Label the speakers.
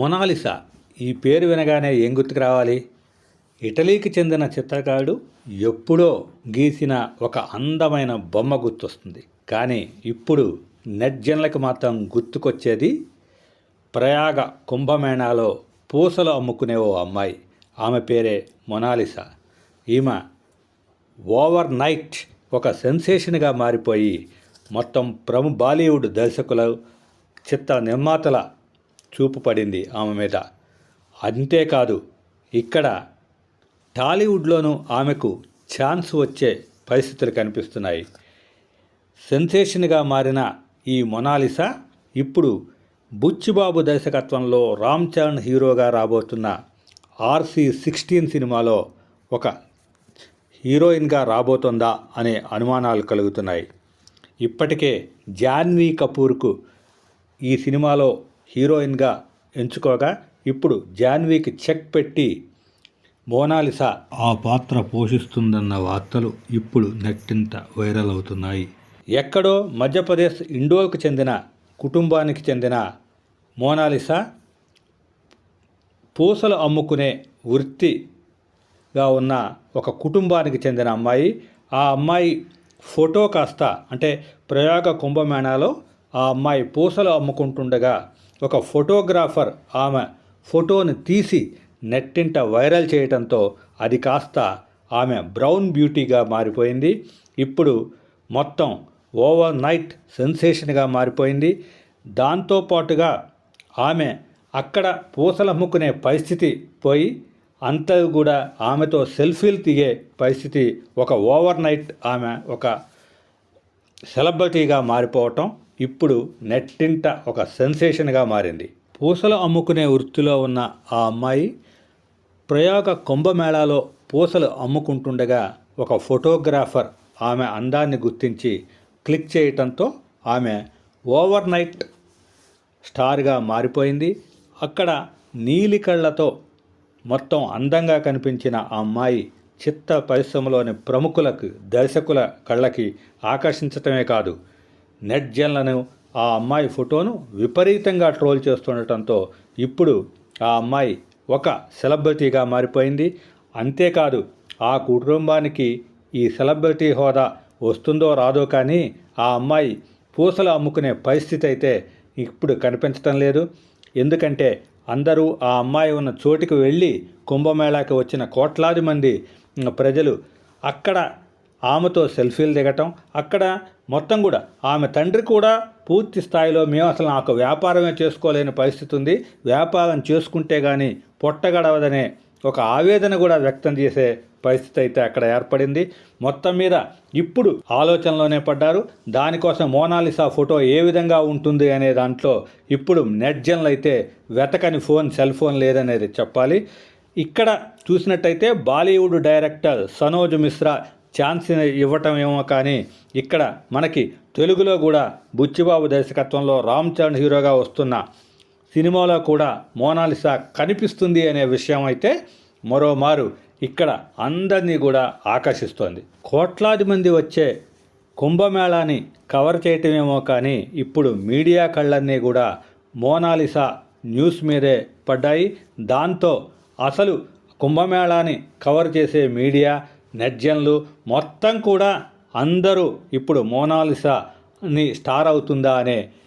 Speaker 1: Mona Lisa. ఈ పేరు వినగానే ఏం గుర్తుకు రావాలి? ఇటలీకి చెందిన చిత్రకారుడు ఎప్పుడో గీసిన ఒక అందమైన బొమ్మ గుర్తొస్తుంది. కానీ ఇప్పుడు నెట్ జన్లకు మాత్రం గుర్తుకొచ్చేది ప్రయాగ కుంభమేళాలో పూసలు అమ్ముకునే ఓ అమ్మాయి. ఆమె పేరే మొనాలిసా. ఈమె ఓవర్ నైట్ ఒక సెన్సేషన్గా మారిపోయి మొత్తం ప్రము బాలీవుడ్ దర్శకుల చిత్ర నిర్మాతల చూపు పడింది ఆమె మీద. అంతేకాదు ఇక్కడ టాలీవుడ్లోనూ ఆమెకు ఛాన్స్ వచ్చే పరిస్థితులు కనిపిస్తున్నాయి. సెన్సేషన్గా మారిన ఈ మొనాలిసా ఇప్పుడు బుచ్చిబాబు దర్శకత్వంలో రామ్ చరణ్ హీరోగా రాబోతున్న ఆర్సీ సిక్స్టీన్ సినిమాలో ఒక హీరోయిన్గా రాబోతుందా అనే అనుమానాలు కలుగుతున్నాయి. ఇప్పటికే జాన్వీ కపూర్కు ఈ సినిమాలో హీరోయిన్గా ఎంచుకోగా ఇప్పుడు జాన్వీకి చెక్ పెట్టి మోనాలిసా ఆ పాత్ర పోషిస్తుందన్న వార్తలు ఇప్పుడు నెట్టింత వైరల్ అవుతున్నాయి. ఎక్కడో మధ్యప్రదేశ్ ఇండోర్కు చెందిన కుటుంబానికి చెందిన మోనాలిసా పూసలు అమ్ముకునే వృత్తిగా ఉన్న ఒక కుటుంబానికి చెందిన అమ్మాయి. ఆ అమ్మాయి ఫోటో కాస్త అంటే ప్రయోగ కుంభమేళాలో ఆ అమ్మాయి పూసలు అమ్ముకుంటుండగా ఒక ఫోటోగ్రాఫర్ ఆమె ఫోటోని తీసి నెట్టింట వైరల్ చేయడంతో అది కాస్త ఆమె బ్రౌన్ బ్యూటీగా మారిపోయింది. ఇప్పుడు మొత్తం ఓవర్ నైట్ సెన్సేషన్గా మారిపోయింది. దాంతోపాటుగా ఆమె అక్కడ పూసలు అమ్ముకునే పరిస్థితి పోయి అంతా కూడా ఆమెతో సెల్ఫీలు తీగే పరిస్థితి ఒక ఓవర్ నైట్ ఆమె ఒక సెలబ్రిటీగా మారిపోవటం. ఇప్పుడు నెట్టింట ఒక సెన్సేషన్గా మారింది. పూసలు అమ్ముకునే వృత్తిలో ఉన్న ఆ అమ్మాయి ప్రయోగ కుంభమేళాలో పూసలు అమ్ముకుంటుండగా ఒక ఫోటోగ్రాఫర్ ఆమె అందాన్ని గుర్తించి క్లిక్ చేయటంతో ఆమె ఓవర్ నైట్ స్టార్గా మారిపోయింది. అక్కడ నీలి కళ్ళతో మొత్తం అందంగా కనిపించిన ఆ అమ్మాయి చిత్త పరిశ్రమలోని ప్రముఖులకు దర్శకుల కళ్ళకి ఆకర్షించటమే కాదు నెట్జన్లను ఆ అమ్మాయి ఫోటోను విపరీతంగా ట్రోల్ చేస్తుండటంతో ఇప్పుడు ఆ అమ్మాయి ఒక సెలబ్రిటీగా మారిపోయింది. అంతేకాదు ఆ కుటుంబానికి ఈ సెలబ్రిటీ హోదా వస్తుందో రాదో కానీ ఆ అమ్మాయి పూసలు అమ్ముకునే పరిస్థితి అయితే ఇప్పుడు కనిపించటం లేదు. ఎందుకంటే అందరూ ఆ అమ్మాయి ఉన్న చోటికి వెళ్ళి కుంభమేళాకి వచ్చిన కోట్లాది మంది ప్రజలు అక్కడ ఆమెతో సెల్ఫీలు దిగటం అక్కడ మొత్తం కూడా ఆమె తండ్రి కూడా పూర్తి స్థాయిలో మేము అసలు నాకు వ్యాపారమే చేసుకోలేని పరిస్థితి ఉంది. వ్యాపారం చేసుకుంటే కానీ పొట్టగడవదనే ఒక ఆవేదన కూడా వ్యక్తం చేసే పరిస్థితి అయితే అక్కడ ఏర్పడింది. మొత్తం మీద ఇప్పుడు ఆలోచనలోనే పడ్డారు. దానికోసం మోనాలిసా ఫోటో ఏ విధంగా ఉంటుంది అనే దాంట్లో ఇప్పుడు నెట్జన్లు అయితే వెతకని ఫోన్ సెల్ ఫోన్ లేదనేది చెప్పాలి. ఇక్కడ చూసినట్టయితే Bollywood director Sanoj Mishra chance ఇవ్వటం ఏమో కానీ ఇక్కడ మనకి తెలుగులో కూడా బుచ్చిబాబు దర్శకత్వంలో రామ్ చరణ్ హీరోగా వస్తున్న సినిమాలో కూడా మోనాలిసా కనిపిస్తుంది అనే విషయం అయితే మరోమారు ఇక్కడ అందరినీ కూడా ఆకర్షిస్తోంది. కోట్లాది మంది వచ్చే కుంభమేళాని కవర్ చేయటమేమో కానీ ఇప్పుడు మీడియా కళ్ళన్నీ కూడా మోనాలిసా న్యూస్ మీదే పడ్డాయి. దాంతో అసలు కుంభమేళాని కవర్ చేసే మీడియా నెట్జన్లు మొత్తం కూడా అందరూ ఇప్పుడు మోనాలిసాని స్టార్ అవుతుందా అనే